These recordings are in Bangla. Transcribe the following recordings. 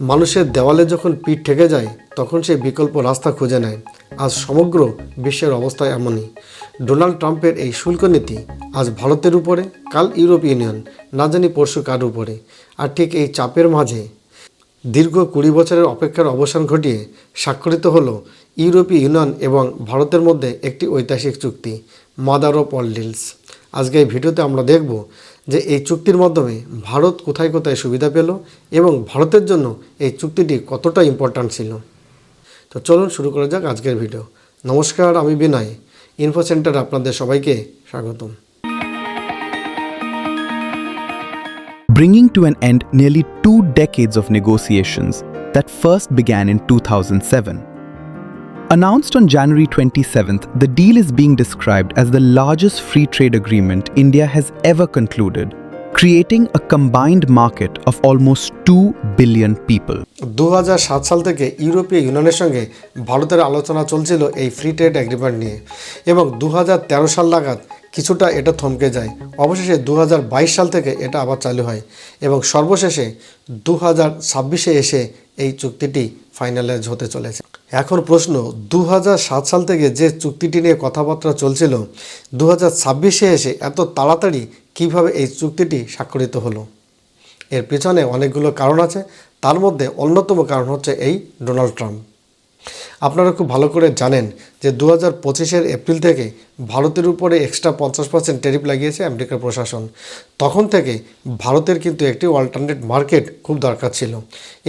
মানুষের দেওয়ালে যখন পিঠ ঠেকে যায়, তখন সে বিকল্প রাস্তা খুঁজে নেয়। আজ সমগ্র বিশ্বের অবস্থা এমনই। ডোনাল্ড ট্রাম্পের এই শুল্ক নীতি আজ ভারতের উপরে, কাল ইউরোপ ইউনিয়ন, না জানি পরশু কার উপরে। আর ঠিক এই চাপের মাঝে দীর্ঘ কুড়ি বছরের অপেক্ষার অবসান ঘটিয়ে স্বাক্ষরিত হল ইউরোপীয় ইউনিয়ন এবং ভারতের মধ্যে একটি ঐতিহাসিক চুক্তি মাদার অফ অল ডিলস আজকে এই ভিডিওতে আমরা দেখব যে এই চুক্তির মাধ্যমে ভারত কোথায় কোথায় সুবিধা পেল এবং ভারতের জন্য এই চুক্তিটি কতটা ইম্পর্ট্যান্ট ছিল। তো চলুন শুরু করা যাক আজকের ভিডিও। নমস্কার, আমি বিনয়। ইনফো সেন্টার আপনাদের সবাইকে স্বাগতম। Bringing to an end nearly two decades of negotiations that first began in 2007. Announced on January 27th, the deal is being described as the largest free trade agreement India has ever concluded, creating a combined market of almost 2 billion people. দু হাজার সাত সাল থেকে ইউরোপীয় ইউনিয়নের সঙ্গে ভারতের আলোচনা চলছিল এই ফ্রি ট্রেড অ্যাগ্রিমেন্ট নিয়ে এবং দু হাজার তেরো সাল নাগাদ কিছুটা এটা থমকে যায়। অবশেষে দু হাজার বাইশ সাল থেকে এটা আবার চালু হয় এবং সর্বশেষে দু হাজার ছাব্বিশে এসে এই চুক্তিটি ফাইনালাইজ হতে চলেছে। এখন প্রশ্ন দু সাল থেকে যে চুক্তিটি নিয়ে কথাবার্তা চলছিল দু ছাব্বিশে এসে এত তাড়াতাড়ি কীভাবে এই চুক্তিটি স্বাক্ষরিত হলো? এর পেছনে অনেকগুলো কারণ আছে, তার মধ্যে অন্যতম কারণ হচ্ছে এই ডোনাল্ড ট্রাম্প। আপনারা খুব ভালো করে জানেন যে দু হাজার পঁচিশের এপ্রিল থেকে ভারতের উপরে এক্সট্রা পঞ্চাশ পার্সেন্ট ট্যারিফ লাগিয়েছে আমেরিকার প্রশাসন। তখন থেকে ভারতের কিন্তু একটি অল্টারনেট মার্কেট খুব দরকার ছিল।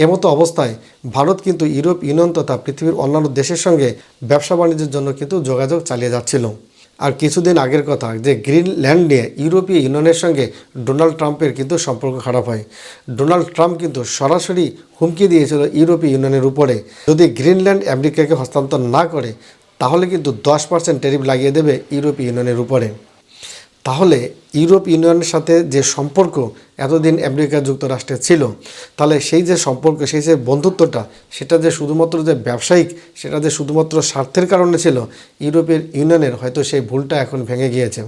এমতো অবস্থায় ভারত কিন্তু ইউরোপ ইউনিয়ন তথা পৃথিবীর অন্যান্য দেশের সঙ্গে ব্যবসা বাণিজ্যের জন্য কিন্তু যোগাযোগ চালিয়ে যাচ্ছিল। আর কিছুদিন আগের কথা যে গ্রিনল্যান্ড নিয়ে ইউরোপীয় ইউনিয়নের সঙ্গে ডোনাল্ড ট্রাম্পের কিন্তু সম্পর্ক খারাপ হয়। ডোনাল্ড ট্রাম্প কিন্তু সরাসরি হুমকি দিয়েছিল ইউরোপীয় ইউনিয়নের উপরে। যদি গ্রিনল্যান্ড আমেরিকাকে হস্তান্তর না করে, তাহলে কিন্তু দশ পার্সেন্ট ট্যারিফ লাগিয়ে দেবে ইউরোপীয় ইউনিয়নের উপরে। তাহলে ইউরোপ ইউনিয়নের সাথে যে সম্পর্ক এতদিন আমেরিকা যুক্তরাষ্ট্রের ছিল, তাহলে সেই যে সম্পর্ক, সেই যে বন্ধুত্বটা, সেটা যে শুধুমাত্র যে ব্যবসায়িক, সেটা যে শুধুমাত্র স্বার্থের কারণে ছিল, ইউরোপের ইউনিয়নের হয়তো সেই ভুলটা এখন ভেঙে গিয়েছে।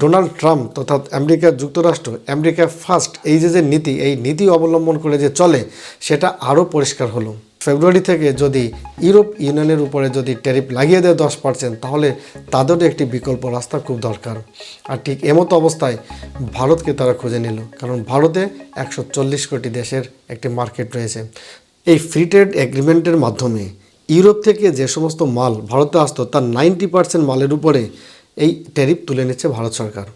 ডোনাল্ড ট্রাম্প তথা আমেরিকা যুক্তরাষ্ট্র, আমেরিকা ফার্স্ট, এই যে যে নীতি, এই নীতি অবলম্বন করে যে চলে, সেটা আরও পরিষ্কার হলো। ফেব্রুয়ারি থেকে যদি ইউরোপ ইউনিয়নের উপরে যদি ট্যারিফ লাগিয়ে দেয় দশ পার্সেন্ট তাহলে তাদেরও একটি বিকল্প রাস্তা খুব দরকার। আর ঠিক এমতো অবস্থায় ভারতকে তারা খুঁজে নিল, কারণ ভারতে একশো চল্লিশ কোটি দেশের একটি মার্কেট রয়েছে। এই ফ্রি ট্রেড এগ্রিমেন্টের মাধ্যমে ইউরোপ থেকে যে সমস্ত মাল ভারতে আসতো, তার নাইনটি পার্সেন্ট মালের উপরে এই ট্যারিফ তুলে নিচ্ছে ভারত সরকার।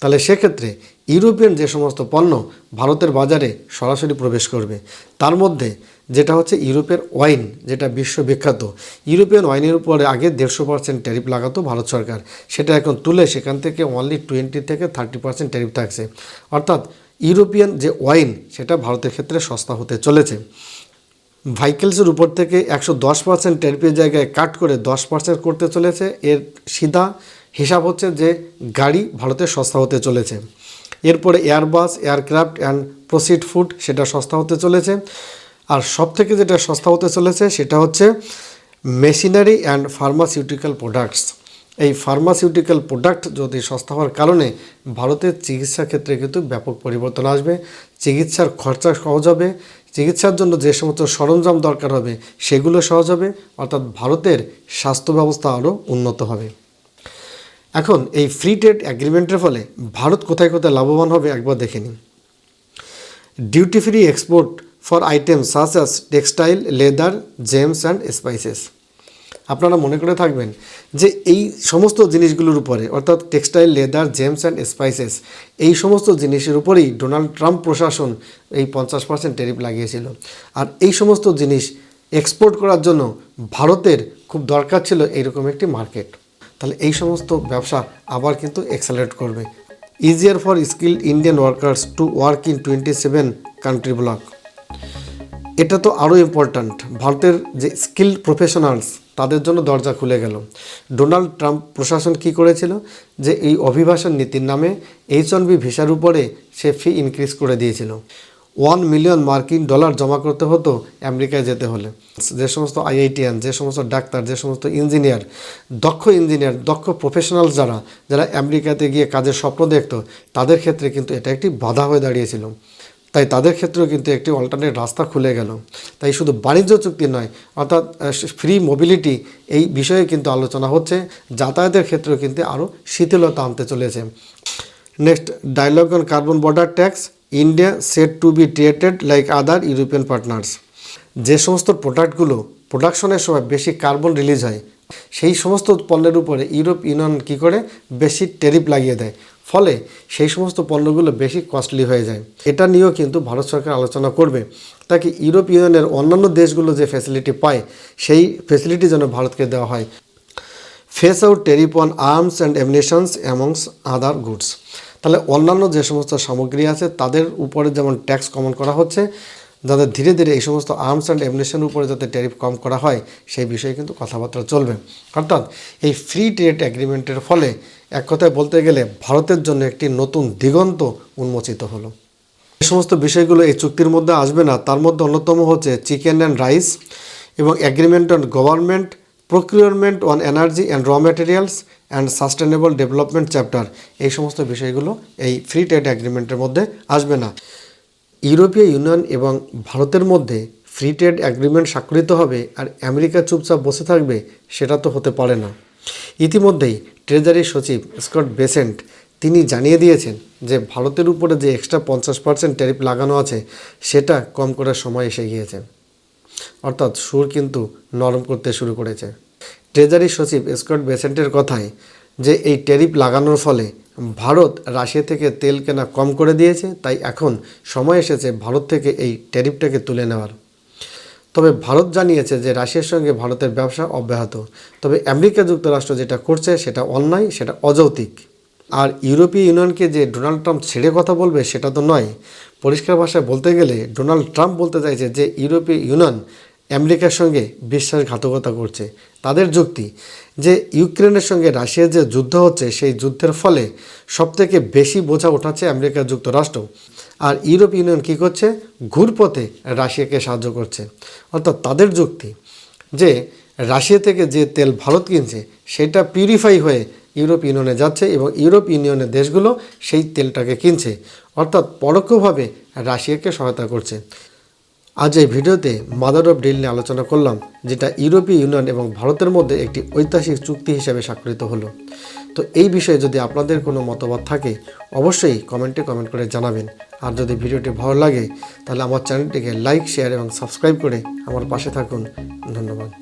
তাহলে সেক্ষেত্রে ইউরোপিয়ান যে সমস্ত পণ্য ভারতের বাজারে সরাসরি প্রবেশ করবে, তার মধ্যে যেটা হচ্ছে ইউরোপের ওয়াইন, যেটা বিশ্ববিখ্যাত। ইউরোপিয়ান ওয়াইনের উপরে আগে দেড়শো পার্সেন্ট ট্যারিফ লাগাতো ভারত সরকার। সেটা এখন তুলে সেখান থেকে অনলি টোয়েন্টি থেকে থার্টি পার্সেন্ট ট্যারিফ থাকছে। অর্থাৎ ইউরোপিয়ান যে ওয়াইন, সেটা ভারতের ক্ষেত্রে সস্তা হতে চলেছে। ভাইকেলসের উপর থেকে একশো দশ পার্সেন্ট ট্যারিফের জায়গায় কাট করে দশ পার্সেন্ট করতে চলেছে। এর সিধা হিসাব হচ্ছে যে গাড়ি ভারতে সস্তা হতে চলেছে। এরপরে Airbus aircraft and processed food সেটা সস্তা হতে চলেছে। আর সব থেকে যেটা সস্তা হতে চলেছে সেটা হচ্ছে মেশিনারি অ্যান্ড ফার্মাসিউটিক্যাল প্রোডাক্টস এই ফার্মাসিউটিক্যাল প্রোডাক্ট যদি সস্তা হওয়ার কারণে ভারতের চিকিৎসা ক্ষেত্রে কিন্তু ব্যাপক পরিবর্তন আসবে। চিকিৎসার খরচা সহজ হবে। চিকিৎসার জন্য যে সমস্ত সরঞ্জাম দরকার হবে সেগুলো সহজ হবে। অর্থাৎ ভারতের স্বাস্থ্য ব্যবস্থা আরও উন্নত হবে। এখন এই ফ্রি ট্রেড অ্যাগ্রিমেন্টের ফলে ভারত কোথায় কোথায় লাভবান হবে একবার দেখে নিন। Duty free export for item such textile leather gems and spices আপনারা মনে করে থাকবেন যে এই সমস্ত জিনিসগুলোর উপরে, অর্থাৎ textile leather gems and spices এই সমস্ত জিনিসের উপরেই ডোনাল্ড ট্রাম্প প্রশাসন এই পঞ্চাশ পার্সেন্ট ট্যারিফ লাগিয়েছিল। আর এই সমস্ত জিনিস এক্সপোর্ট করার জন্য ভারতের খুব দরকার ছিল এইরকম একটি মার্কেট তাহলে এই সমস্ত ব্যবসা আবার কিন্তু এক্সেলারেট করবে। Easier for skilled Indian workers to work in twenty seven country block এটা তো আরও ইম্পর্ট্যান্ট ভারতের যে স্কিল্ড প্রফেশনালস তাদের জন্য দরজা খুলে গেল। ডোনাল্ড ট্রাম্প প্রশাসন কি করেছিল? যে এই অভিবাসন নীতির নামে এইচ ভিসার উপরে সে ফি ইনক্রিজ করে দিয়েছিল। ওয়ান মিলিয়ন মার্কিন ডলার জমা করতে হতো আমেরিকায় যেতে হলে। যে সমস্ত আইআইটিয়ান, যে সমস্ত ডাক্তার, যে সমস্ত ইঞ্জিনিয়ার, দক্ষ ইঞ্জিনিয়ার, দক্ষ প্রফেশনাল যারা যারা আমেরিকাতে গিয়ে কাজের স্বপ্ন দেখতো, তাদের ক্ষেত্রে কিন্তু এটা একটি বাধা হয়ে দাঁড়িয়েছিল। তাই তাদের ক্ষেত্রেও কিন্তু একটি অল্টারনেট রাস্তা খুলে গেল। তাই শুধু বাণিজ্য চুক্তি নয়, অর্থাৎ ফ্রি মোবিলিটি এই বিষয়ে কিন্তু আলোচনা হচ্ছে। যাতায়াতের ক্ষেত্রেও কিন্তু আরও শিথিলতা আনতে চলেছে। Next dialogue on carbon border tax India set to be treated like other European partners যে সমস্ত প্রোডাক্টগুলো প্রোডাকশনের সময় বেশি কার্বন রিলিজ হয়, সেই সমস্ত পণ্যের উপরে ইউরোপ ইউনিয়ন কী করে? বেশি টেরিফ লাগিয়ে দেয়। ফলে সেই সমস্ত পণ্যগুলো বেশি কস্টলি হয়ে যায়। এটা নিয়েও কিন্তু ভারত সরকার আলোচনা করবে। তাকে ইউরোপ ইউনিয়নের অন্যান্য দেশগুলো যে ফ্যাসিলিটি পায়, সেই ফ্যাসিলিটি যেন ভারতকে দেওয়া হয়। Phase out tariff on arms and ammunitions amongst other goods তাহলে অন্যান্য যে সমস্ত সামগ্রী আছে, তাদের উপরে যেমন ট্যাক্স কমন করা হচ্ছে যাদের ধীরে ধীরে এই সমস্ত আর্মস অ্যান্ড এমনেশনের উপরে যাতে ট্যারিফ কম করা হয়, সেই বিষয়ে কিন্তু কথাবার্তা চলবে। অর্থাৎ এই ফ্রি ট্রেড অ্যাগ্রিমেন্টের ফলে এক কথায় বলতে গেলে ভারতের জন্য একটি নতুন দিগন্ত উন্মোচিত হলো। যে সমস্ত বিষয়গুলো এই চুক্তির মধ্যে আসবে না, তার মধ্যে অন্যতম হচ্ছে চিকেন অ্যান্ড রাইস এবং agreement on government procurement on energy and raw materials and sustainable development chapter এই সমস্ত বিষয়গুলো এই ফ্রি ট্রেড অ্যাগ্রিমেন্টের মধ্যে আসবে না। ইউরোপীয় ইউনিয়ন এবং ভারতের মধ্যে ফ্রি ট্রেড অ্যাগ্রিমেন্ট স্বাক্ষরিত হবে আর আমেরিকা চুপচাপ বসে থাকবে সেটা তো হতে পারে না। ইতিমধ্যেই ট্রেজারি সচিব স্কট বেসেন্ট তিনি জানিয়ে দিয়েছেন যে ভারতের উপরে যে এক্সট্রা পঞ্চাশ পার্সেন্ট ট্যারিফ লাগানো আছে, সেটা কম করার সময় এসে গিয়েছে। অর্থাৎ সুর কিন্তু নরম করতে শুরু করেছে। ট্রেজারি সচিব স্কট বেসেন্টের কথায় যে এই ট্যারিফ লাগানোর ফলে ভারত রাশিয়া থেকে তেল কেনা কম করে দিয়েছে, তাই এখন সময় এসেছে ভারত থেকে এই ট্যারিফটাকে তুলে নেওয়ার। তবে ভারত জানিয়েছে যে রাশিয়ার সঙ্গে ভারতের ব্যবসা অব্যাহত। তবে আমেরিকা যুক্তরাষ্ট্র যেটা করছে সেটা অন্যায়, সেটা অযৌক্তিক। আর ইউরোপীয় ইউনিয়নকে যে ডোনাল্ড ট্রাম্প ছেড়ে কথা বলবে সেটা তো নয়। পরিষ্কার ভাষায় বলতে গেলে ডোনাল্ড ট্রাম্প বলতে চাইছে যে ইউরোপীয় ইউনিয়ন আমেরিকার সঙ্গে বিশ্বাসঘাতকতা করছে। তাদের যুক্তি যে ইউক্রেনের সঙ্গে রাশিয়ার যে যুদ্ধ হচ্ছে সেই যুদ্ধের ফলে সবথেকে বেশি বোঝা ওঠাচ্ছে আমেরিকা যুক্তরাষ্ট্র। আর ইউরোপ ইউনিয়ন কী করছে? ঘুরপথে রাশিয়াকে সাহায্য করছে। অর্থাৎ তাদের যুক্তি যে রাশিয়া থেকে যে তেল ভারত কিনছে সেটা পিউরিফাই হয়ে ইউরোপ ইউনিয়নে যাচ্ছে এবং ইউরোপ ইউনিয়নের দেশগুলো সেই তেলটাকে কিনছে। অর্থাৎ পরোক্ষভাবে রাশিয়াকে সহায়তা করছে। আজ এই ভিডিওতে মাদার অফ ডিল নিয়ে আলোচনা করলাম, যেটা ইউরোপীয় ইউনিয়ন এবং ভারতের মধ্যে একটি ঐতিহাসিক চুক্তি হিসেবে স্বাক্ষরিত হলো। তো এই বিষয়ে যদি আপনাদের কোনো মতামত থাকে, অবশ্যই কমেন্টে কমেন্ট করে জানাবেন। আর যদি ভিডিওটি ভালো লাগে, তাহলে আমার চ্যানেলটিকে লাইক, শেয়ার এবং সাবস্ক্রাইব করে আমার পাশে থাকুন। ধন্যবাদ।